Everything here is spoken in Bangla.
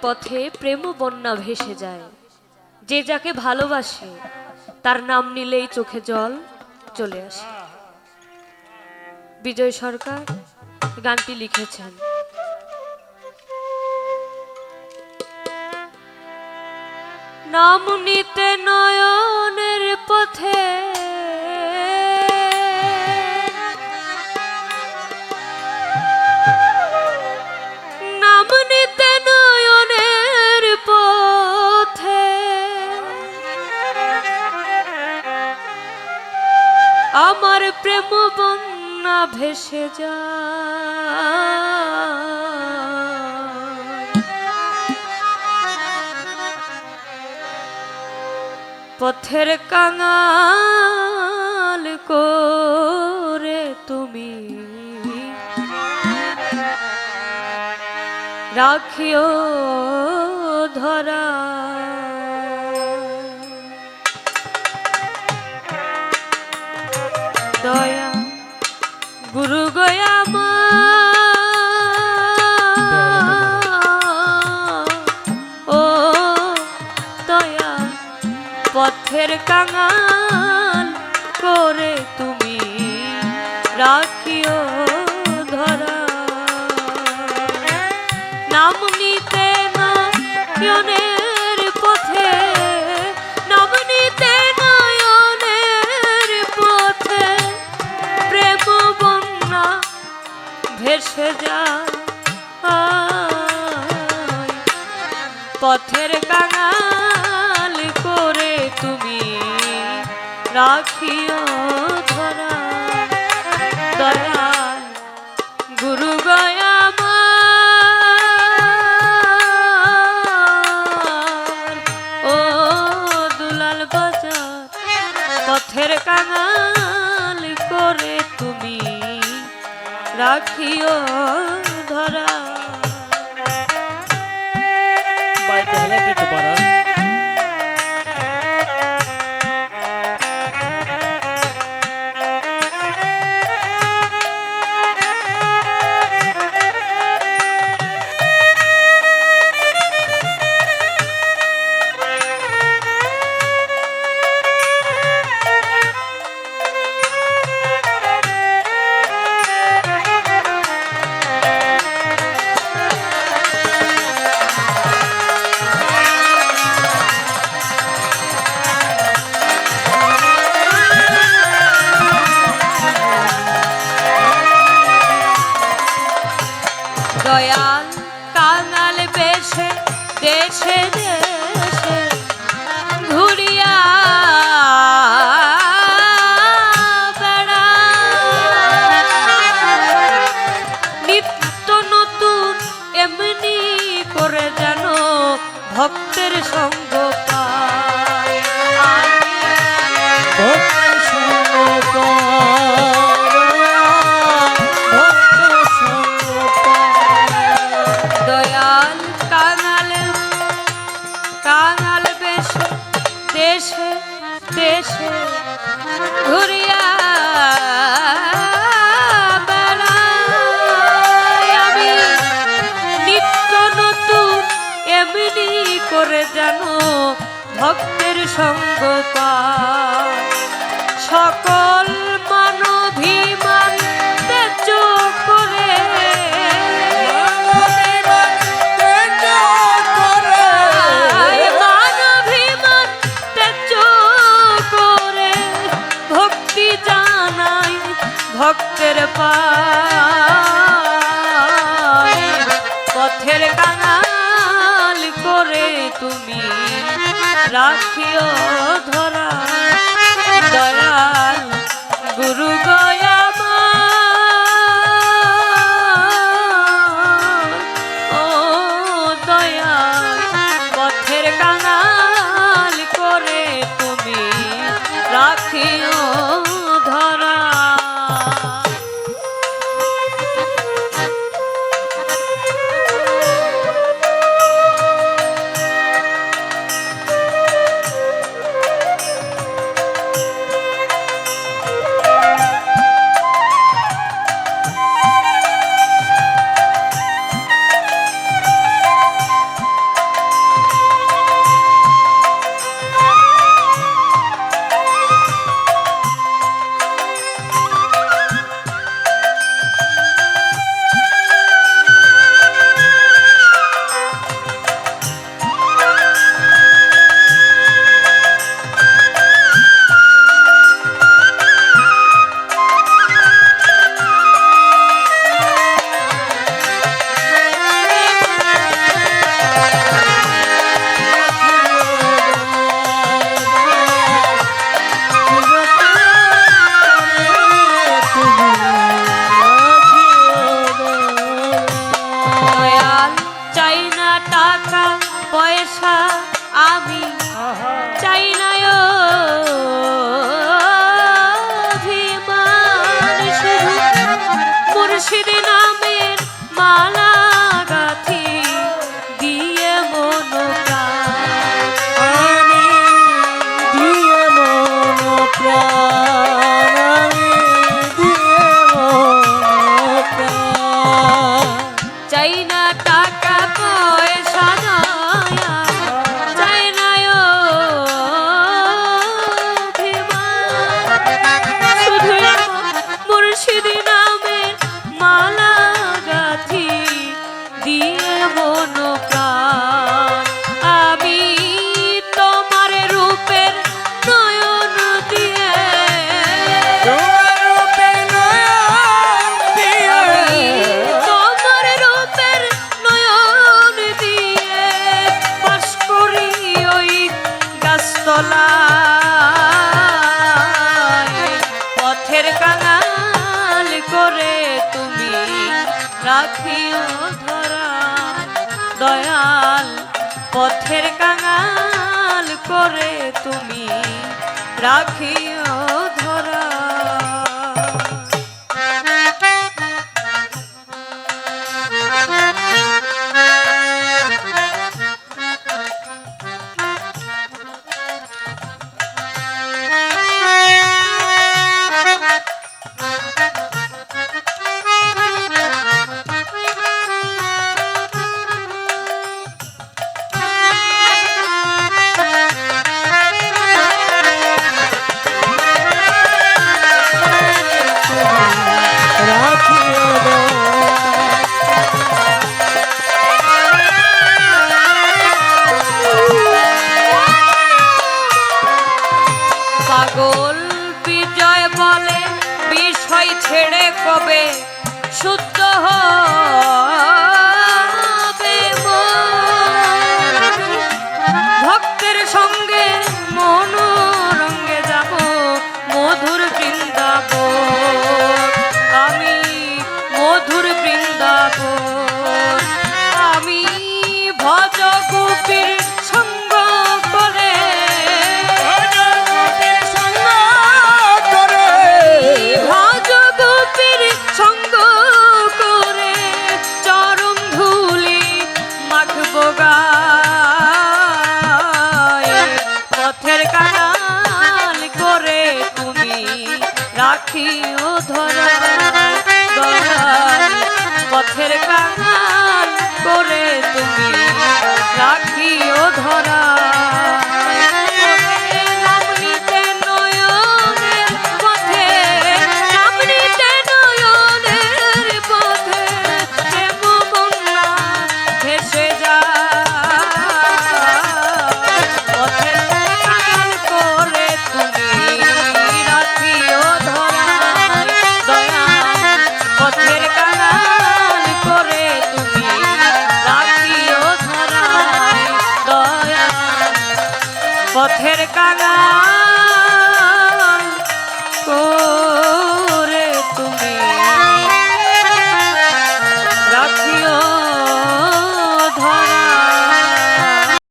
পথে প্রেম বন্যা ভেসে যায়। যে যাকে ভালোবাসে, তার নাম নিলেই চোখে জল চলে আসে। বিজয় সরকার গানটি লিখেছেন। নাম নিতে নয়নের পথে আমার প্রেম বন্যা ভেসে যা। পথের কাঙাল করে তুমি রাখিও ধরা। দয়া, গুরু গয়া মা ও দয়া, পথের কাঙাল করে তুমি রাখিও ধরা। নাম নিতে নয়নের ভেসে যায়। পথের কাঙাল করে তুমি রাখিও ধরা। দয়াল গুরু গয়া ও দুলাল বাজার, পথের কাঙাল রাখিও ধরা কাঙাল বেশে দেশে ঘুরিয়া নিত্য নতুন এমনি করে যেন ভক্তের সঙ্গ দেশে ঘুরিয়া আমি। নিত্য নতুন এমনি করে জানো ভক্তের সঙ্গ পায় তুমি রাখিও পাখিও ধরা দয়াল পথের কাঙাল করে তুমি রাখিও ছেড়ে কবে শুদ্ধ হবে ভক্তের সঙ্গে মনোরঙ্গে যাব মধুর বৃন্দাবন। ধরা পথের কাঙাল করে তুমি রাখিও ধরা। কালা